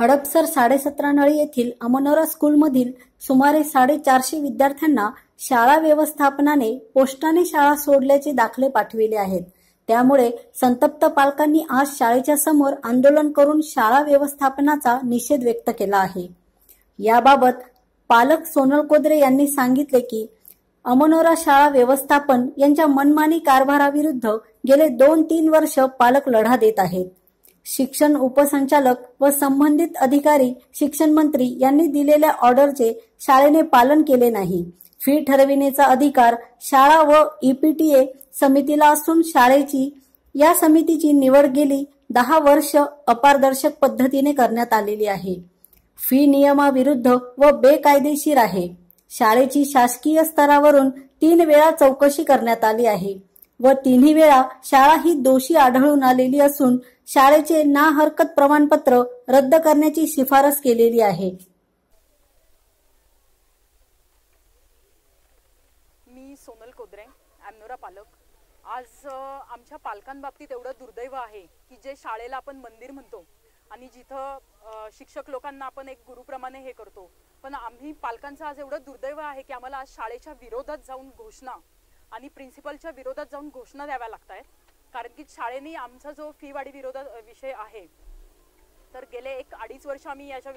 हडपसर साडेसतरा नळी येथील अमनोरा स्कूलमधील सुमारे साडेचारशे विद्यार्थ्यांना शाळा व्यवस्थापनाने पोस्टाने शाळा सोडल्याचे दाखले पाठविले आहेत. त्यामुळे संतप्त पालकांनी आज शाळेच्या समोर आंदोलन करून शाळा व्यवस्थापनाचा निषेध व्यक्त केला आहे. याबाबत पालक सोनल कोदरे यांनी सांगितले की अमनोरा शाळा व्यवस्थापन यांच्या मनमानी कारभाराविरुद्ध गेले दोन तीन वर्ष पालक लढा देत आहेत. शिक्षण उपसंचालक व संबंधित अधिकारी शिक्षण मंत्री यांनी दिलेल्या ऑर्डरचे शाळेने पालन केले नाही. फी ठरविण्याचा अधिकार शाळा व ईपीटीए समितीला असून शाळेची या समितीची निवड गेली दहा वर्ष अपारदर्शक पद्धतीने करण्यात आलेली आहे. फी नियमाविरुद्ध व बेकायदेशीर आहे. शाळेची शासकीय स्तरावरून तीन वेळा चौकशी करण्यात आली आहे व तिन्ही वेळा शाळा ही दोषी आढळून आलेली असून शाळेचे ना हरकत प्रमाणपत्र रद्द करण्याची शिफारस केलेली आहे. मी सोनल कोदरे ॲमनोरा पालक. आज आमच्या पालकांबाबतीत एवढं दुर्दैव आहे की जे शाळेला आपण मंदिर म्हणतो आणि जिथं शिक्षक लोकांना आपण एक गुरुप्रमाणे हे करतो. पण आम्ही पालकांचं आज एवढं दुर्दैव आहे की आम्हाला आज शाळेच्या विरोधात जाऊन घोषणा आणि प्रिन्सिपलच्या विरोधात जाऊन घोषणा द्याव्या लागत आहेत कारण की शाळेने आमचा जो फी वाढी विरोधात विषय आहे तर गेले एक अडीच वर्ष आम्ही याच्या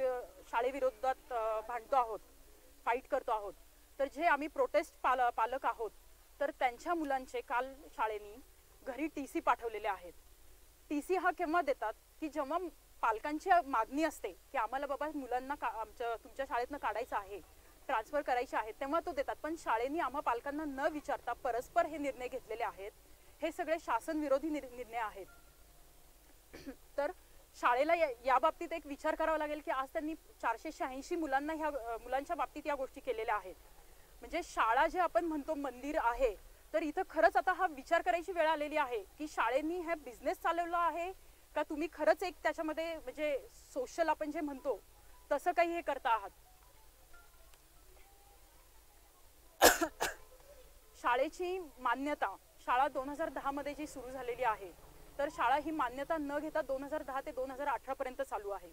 शाळेविरोधात भांडतो आहोत फाईट करतो आहोत. तर जे आम्ही प्रोटेस्ट पाल पालक आहोत तर त्यांच्या मुलांचे काल शाळेनी घरी टी सी पाठवलेले आहेत. टी सी हा केव्हा देतात? की जेव्हा पालकांची मागणी असते की आम्हाला बाबा मुलांना का आमच्या तुमच्या शाळेतनं काढायचं आहे ट्रान्सफर करायचे आहे तेव्हा तो देतात. पण शाळेने आम्हा पालकांना न विचारता परस्पर हे निर्णय घेतलेले आहेत हे सगळे शासन विरोधी निर्णय आहेत. तर शाळेला या बाबतीत एक विचार करावा लागेल की आज त्यांनी चारशे शहाऐंशी मुलांना ह्या मुलांच्या बाबतीत या गोष्टी केलेल्या आहेत. म्हणजे शाळा जे आपण म्हणतो मंदिर आहे तर इथं खरंच आता हा विचार करायची वेळ आलेली आहे की शाळेनी हा बिझनेस चालवला आहे का तुम्ही खरंच एक त्याच्यामध्ये म्हणजे सोशल आपण जे म्हणतो तसं काही हे करता आहात? शाळेची मान्यता शाळा दोन हजार दहामध्ये जी सुरू झालेली आहे तर शाळा ही मान्यता न घेता दोन हजार दहा ते दोन हजार अठरापर्यंत चालू आहे.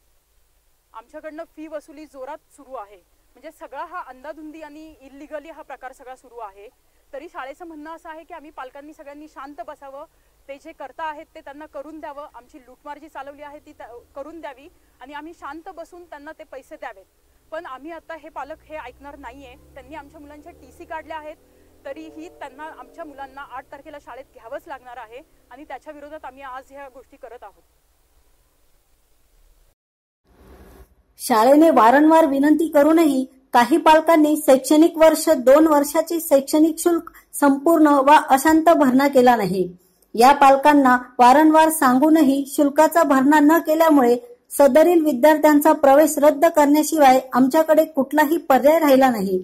आमच्याकडनं फी वसुली जोरात सुरू आहे. म्हणजे सगळा हा अंदाधुंदी आणि इलिगली हा प्रकार सगळा सुरू आहे. तरी शाळेचं म्हणणं असं आहे की आम्ही पालकांनी सगळ्यांनी शांत बसावं. ते जे करता आहेत ते त्यांना करून द्यावं. आमची लूटमार जी चालवली आहे ती करून द्यावी आणि आम्ही शांत बसून त्यांना ते पैसे द्यावेत. पण आम्ही आता हे पालक हे ऐकणार नाही आहे त्यांनी आमच्या मुलांच्या टी सी काढल्या आहेत. तरीही त्यांना आमच्या मुलांना आठ तारखेला शाळेत घ्यावंच लागणार आहे आणि त्याच्या विरोधात आम्ही आज ह्या गोष्टी करत आहोत. शाळेने वारंवार विनंती करूनही काही पालकांनी शैक्षणिक वर्ष दोन वर्षाचे शैक्षणिक शुल्क संपूर्ण वा अशांत भरणा केला नाही. या पालकांना वारंवार सांगूनही शुल्काचा भरणा न केल्यामुळे सदरील विद्यार्थ्यांचा प्रवेश रद्द करण्याशिवाय आमच्याकडे कुठलाही पर्याय राहिला नाही.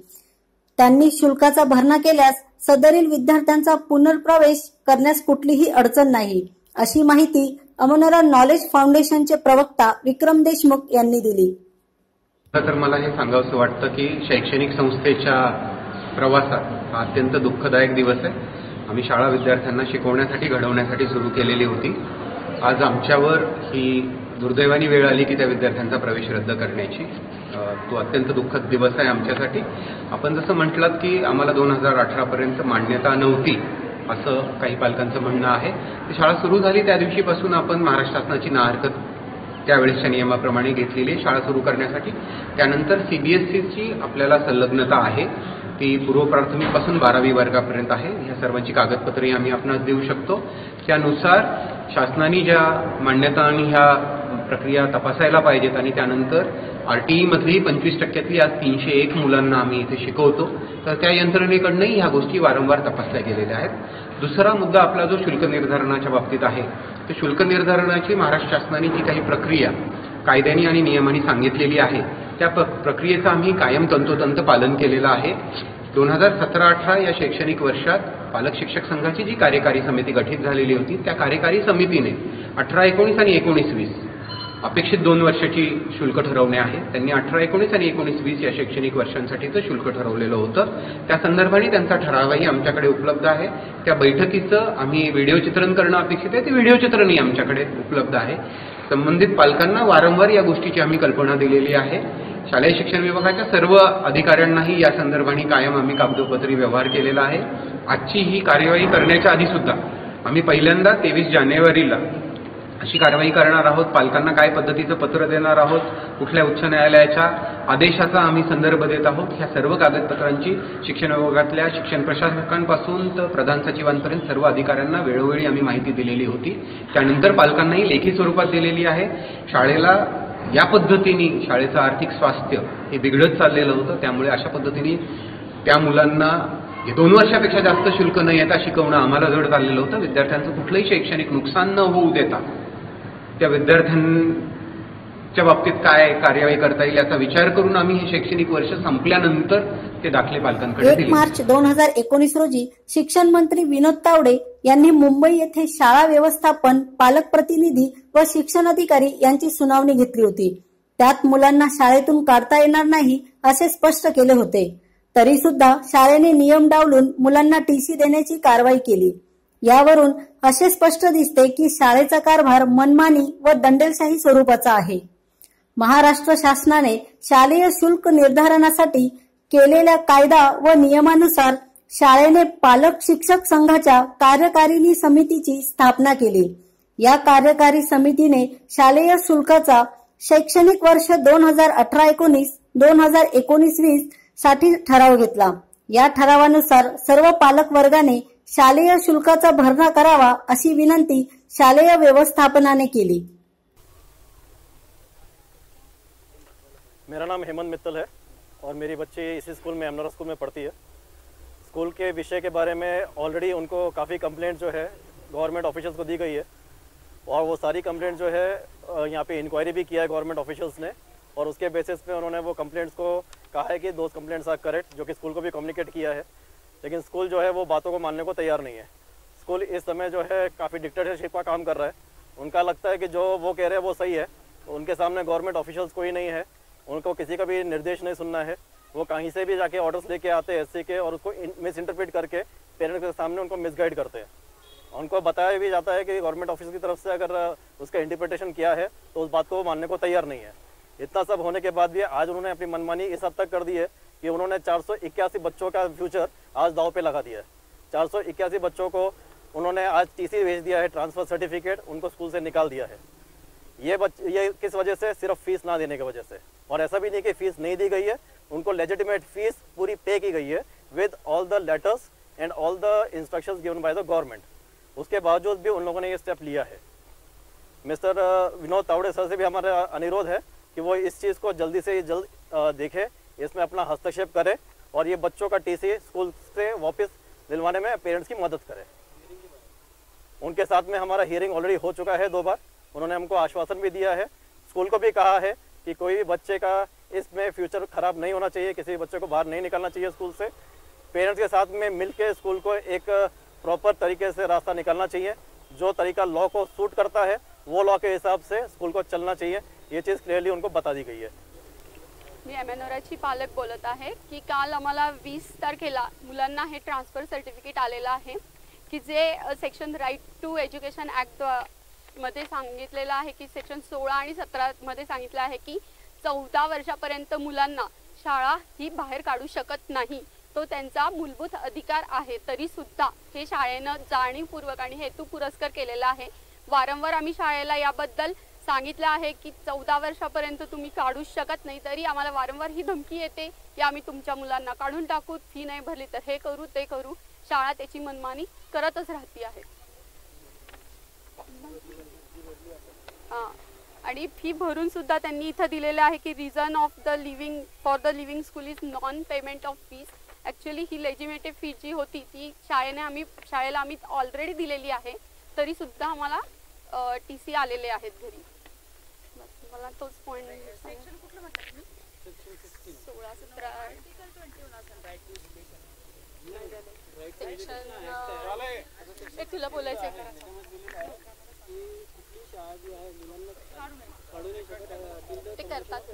त्यांनी शुल्काचा भरणा केल्यास सदरील विद्यार्थ्यांचा पुनर्प्रवेश करण्यास कुठलीही अडचण नाही अशी माहिती अमनोरा नॉलेज फाउंडेशनचे प्रवक्ता विक्रम देशमुख यांनी दिली. तर मला हे सांगावंसं वाटतं की शैक्षणिक संस्थेच्या प्रवासात हा अत्यंत दुःखदायक दिवस आहे. आम्ही शाळा विद्यार्थ्यांना शिकवण्यासाठी घडवण्यासाठी सुरू केलेली होती. आज आमच्यावर ही दुर्दैवानी वेळ आली की त्या विद्यार्थ्यांचा प्रवेश रद्द करण्याची. तो अत्यंत दुःखद दिवस आहे आमच्यासाठी. आपण जसं म्हटलात की आम्हाला दोन हजार अठरापर्यंत मान्यता नव्हती असं काही पालकांचं म्हणणं आहे. शाळा सुरू झाली त्या दिवशीपासून आपण महाराष्ट्र शासनाची नाहरकत त्यावेळेसच्या नियमाप्रमाणे घेतलेली आहे. शाळा सुरू करण्यासाठी. त्यानंतर सीबीएसईची आपल्याला संलग्नता आहे. ती पूर्व प्राथमिकपासून बारावी वर्गापर्यंत आहे. ह्या सर्वांची कागदपत्रे आम्ही आपणास देऊ शकतो. त्यानुसार शासनाने ज्या मान्यता आणि ह्या प्रक्रिया तपासायला पाहिजेत आणि त्यानंतर आर टी ईमधली पंचवीस टक्क्यातली आज तीनशे एक मुलांना आम्ही इथे शिकवतो. तर त्या यंत्रणेकडनंही ह्या गोष्टी वारंवार तपासल्या गेलेल्या आहेत. दुसरा मुद्दा आपला जो शुल्क निर्धारणाच्या बाबतीत आहे तर शुल्क निर्धारणाची महाराष्ट्र शासनाने जी काही प्रक्रिया कायद्याने आणि नियमाने सांगितलेली आहे त्या प्र- प्रक्रियेचं आम्ही कायम तंतोतंत पालन केलेलं आहे. दोन हजार सतरा अठरा या शैक्षणिक वर्षात पालक शिक्षक संघाची जी कार्यकारी समिती गठीत झालेली होती त्या कार्यकारी समितीने अठरा एकोणीस आणि एकोणीस वीस अपेक्षित दोन वर्षाची शुल्क ठरवणे आहे. त्यांनी अठरा एकोणीस आणि एकोणीस वीस या शैक्षणिक वर्षांसाठीचं शुल्क ठरवलेलं होतं. त्या संदर्भाने त्यांचा ठरावही आमच्याकडे उपलब्ध आहे. त्या बैठकीचं आम्ही व्हिडिओ चित्रण करणं अपेक्षित आहे. ते व्हिडिओ चित्रणही आमच्याकडे उपलब्ध आहे. संबंधित पालकांना वारंवार या गोष्टीची आम्ही कल्पना दिलेली आहे. शालेय शिक्षण विभागाच्या सर्व अधिकाऱ्यांनाही या संदर्भाने कायम आम्ही कागदोपत्री व्यवहार केलेला आहे. आजची ही कार्यवाही करण्याच्या आधी सुद्धा आम्ही पहिल्यांदा तेवीस जानेवारीला अशी कारवाई करणार आहोत पालकांना काय पद्धतीचं पत्र देणार आहोत कुठल्या उच्च न्यायालयाच्या आदेशाचा आम्ही संदर्भ देत आहोत ह्या सर्व कागदपत्रांची शिक्षण विभागातल्या शिक्षण प्रशासकांपासून तर प्रधान सचिवांपर्यंत सर्व अधिकाऱ्यांना वेळोवेळी आम्ही माहिती दिलेली होती. त्यानंतर पालकांनाही लेखी स्वरूपात दिलेली आहे. शाळेला या पद्धतीने शाळेचं आर्थिक स्वास्थ्य हे बिघडत चाललेलं होतं त्यामुळे अशा पद्धतीने त्या मुलांना हे दोन वर्षापेक्षा जास्त शुल्क न येता शिकवणं आम्हाला जड चाललेलं होतं. विद्यार्थ्यांचं कुठलंही शैक्षणिक नुकसान न होऊ देता त्या विद्यार्थ्यांच्या बाबतीत काय कार्यवाही करता येईल याचा विचार करून आम्ही हे शैक्षणिक वर्ष संपल्यानंतर ते दाखले पालकांकडे एक मार्च दोन हजार एकोणीस रोजी शिक्षण मंत्री विनोद तावडे यांनी मुंबई येथे शाळा व्यवस्थापन पालक प्रतिनिधी व शिक्षण अधिकारी यांची सुनावणी घेतली होती. त्यात मुलांना शाळेतून काढता येणार नाही असे स्पष्ट केले होते. तरी सुद्धा शाळेने नियम डावलून मुलांना टीसी देण्याची कारवाई केली. यावरून असे स्पष्ट दिसते की शाळेचा कारभार मनमानी व दंडेलशाही स्वरूपाचा आहे. महाराष्ट्र शासनाने शालेय शुल्क निर्धारणासाठी केलेल्या कायदा व नियमानुसार शाळेने पालक शिक्षक संघाच्या कार्यकारिणी समितीची स्थापना केली. या कार्यकारी समितीने शालेय शुल्काचा शैक्षणिक वर्ष दोन हजार अठरा एकोणीस दोन हजार एकोणीस वीससाठी ठराव घेतला. या ठरावानुसार सर्व पालक वर्गाने शालेय शुल्काचा भरणा करावा अशी विनंती शालेय व्यवस्थापनाने केली. मेरा नाम हेमंत मित्तल है और मेरी बच्ची इसी स्कूल में एमनरा स्कूल में पढ़ती है। स्कूल के विषय के बारे में ऑलरेडी उनको काफ़ी कंप्लेंट जो है गवर्नमेंट ऑफिशियल्स को दी गई है। और वो सारी कंप्लेंट जो है यहाँ पे इंक्वायरी भी किया है गवर्नमेंट ऑफिशियल्स ने। और उसके बेसिस पे उन्होंने वो कंप्लेंट्स को कहा है कि दो कंप्लेंट्स आर करेक्ट जो कि स्कूल को भी कम्युनिकेट किया है। लेकिन स्कूल जो है वो बातों को मानने को तैयार नहीं है। स्कूल इस समय जो है काफ़ी डिक्टेटरशिप का काम कर रहा है। उनका लगता है कि जो वो कह रहे हैं वो सही है। उनके सामने गवर्नमेंट ऑफिशियल्स कोई नहीं है। उनको किसी का भी निर्देश नहीं सुनना है। वो कहीं से भी जाके ऑर्डर्स लेके आते हैं एस के और उसको मिस इंटरप्रेट करके पेरेंट्स के सामने उनको मिसगाइड करते हैं। उनको बताया भी जाता है कि गवर्नमेंट ऑफ़िस की तरफ़ से अगर उसका इंटरप्रिटेशन किया है तो उस बात को वो मानने को तैयार नहीं है। इतना सब होने के बाद भी आज उन्होंने अपनी मनमानी इस हद तक कर दी है कि उन्होंने चार सौ इक्यासी बच्चों का फ्यूचर आज दाव पे लगा दिया है। चार सौ इक्यासी बच्चों को उन्होंने आज टीसी भेज दिया है ट्रांसफ़र सर्टिफिकेट उनको स्कूल से निकाल दिया है। ये बच, ये किस वजह से? सिर्फ़ फ़ीस ना देने की वजह से। और ऐसा भी नहीं कि फ़ीस नहीं दी गई है, उनको लेजिटिमेट फ़ीस पूरी पे की गई है with all the letters and all the instructions given by the government उसके बावजूद भी उन लोगों ने ये स्टेप लिया है। मिस्टर विनोद तावड़े सर से भी हमारा अनुरोध है कि वो इस चीज़ को जल्दी से जल्द देखे, इसमें अपना हस्तक्षेप करे। और ये बच्चों का टीसी स्कूल से वापस दिलवाने में पेरेंट्स की मदद करे। उनके साथ में हमारा हियरिंग ऑलरेडी हो चुका है दो बार। उन्होंने हमको आश्वासन भी दिया है। स्कूल को भी कहा है कि कोई भी बच्चे का इसमें फ्यूचर खराब नहीं होना चाहिए, किसी बच्चे को बाहर नहीं निकलना चाहिए स्कूल से। पेरेंट्स के साथ में मिल के स्कूल को एक प्रॉपर तरीके से रास्ता निकालना चाहिए। जो तरीका लॉ को सूट करता है, वो लॉ के हिसाब से स्कूल को चलना चाहिए। ये चीज़ क्लियरली उनको बता दी गई है। मी एमएनओराची पालक बोलत आहे की काल आम्हाला वीस तारखेला मुलांना हे ट्रान्सफर सर्टिफिकेट आलेलं आहे की जे सेक्शन राईट टू एज्युकेशन ॲक्टमध्ये सांगितलेलं आहे की सेक्शन सोळा आणि सतरा मध्ये सांगितलं आहे की चौदा वर्षापर्यंत मुलांना शाळा ही बाहेर काढू शकत नाही. तो त्यांचा मूलभूत अधिकार आहे. तरी सुद्धा हे शाळेनं जाणीवपूर्वक आणि हेतू पुरस्कार केलेला आहे. वारंवार आम्ही शाळेला याबद्दल सांगितलं आहे की चौदा वर्षापर्यंत तुम्ही काढूच शकत नाही तरी आम्हाला वारंवार ही धमकी येते. की आम्ही तुमच्या मुलांना काढून टाकू फी नाही भरली तर हे करू ते करू. शाळा त्याची मनमानी करतच राहती आहे. हा. आणि फी भरून सुद्धा त्यांनी इथं दिलेलं आहे की reason of the leaving for the leaving school is non payment of fees actually he legitimate fee जी होती ती शाळेने आम्ही शाळेला आम्ही ऑलरेडी दिलेली आहे. तरी सुद्धा आम्हाला टी सी आलेले आहेत घरी. बस, मला तोच पॉईंट सोळा सतरा. सेक्शन uh, तुला बोलायचं ते करतात.